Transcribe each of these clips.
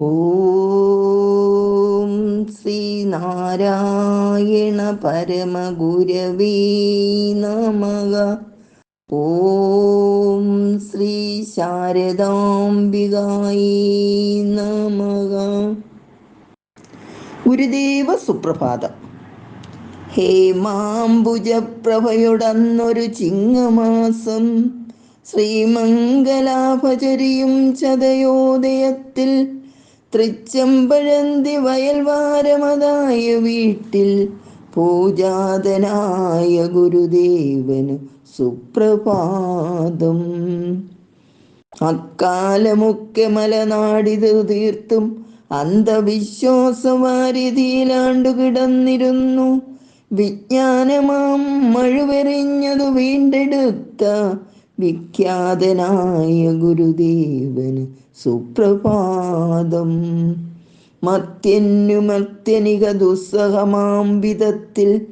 ഓം ശ്രീനാരായണ പരമഗുരവേ നമക ഓം ശ്രീ ശാരദാംബികായി നമക ഗുരുദേവ സുപ്രഭാതം. ഹേമാംബുജപ്രഭയുടന്നൊരു ചിങ്ങമാസം ശ്രീമംഗലാഭചരിയും ചതയോദയത്തിൽ തൃച്ചമ്പഴന്തി വയൽവാരമതായ വീട്ടിൽ പൂജാതനായ ഗുരുദേവന് സുപ്രഭാതം. അക്കാലമൊക്കെ മലനാടിത് തീർത്തും അന്ധവിശ്വാസവാരിധിയിലാണ്ടു കിടന്നിരുന്നു. വിജ്ഞാനമാം മഴുവെറിഞ്ഞതു വീണ്ടെടുത്ത വിഖ്യാതനായ ഗുരുദേവന് സുപ്രഭാതം. മത്യന്നു മത്യനിക ദുസ്സഹമാം വിധത്തിൽ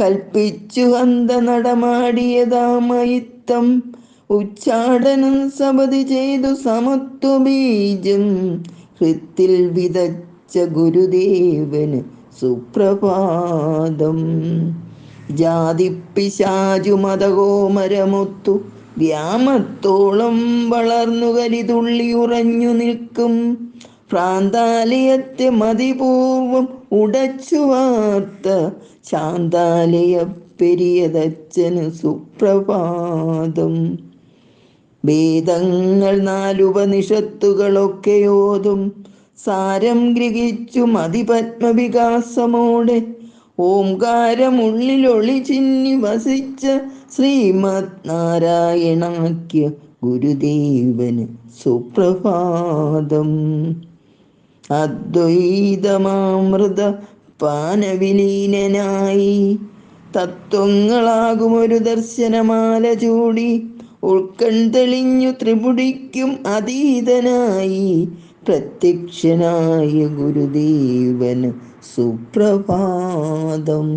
കൽപ്പിച്ചു ഹന്ത നടമാടിയതാമയിത്തം ഉച്ചാടനം സപതി ചെയ്തു സമത്വ ബീജം ഹൃത്തിൽ വിതച്ച ഗുരുദേവന് സുപ്രഭാതം. ജാതിപ്പിശാചു മതകോമരമൊത്തു വ്യാമത്തോളം വളർന്നു കരിതുള്ളി ഉറഞ്ഞു നിൽക്കും. പ്രാന്താലയത്തെ മതിപൂർവം ഉടച്ചു വാർത്ത ശാന്താലയ പെരിയതച്ഛന് സുപ്രഭാതം. വേദങ്ങൾ നാലുപനിഷത്തുകളൊക്കെയോതും സാരം ഗ്രഹിച്ചു മതിപത്മവികാസമോടെ ഓംകാരമുള്ളിലൊളി ചിന്നി വസിച്ച ശ്രീമത് നാരായണാക്യ ഗുരുദേവന് സുപ്രഭാതം. അദ്വൈതമാമൃത പാനവിലീനനായി തത്വങ്ങളാകുമൊരു ദർശനമാല ചൂടി ഉൾക്കൺ തെളിഞ്ഞു ത്രിപുടിക്കും അതീതനായി പ്രത്യക്ഷനായ ഗുരുദേവന് സുപ്രഭാതം.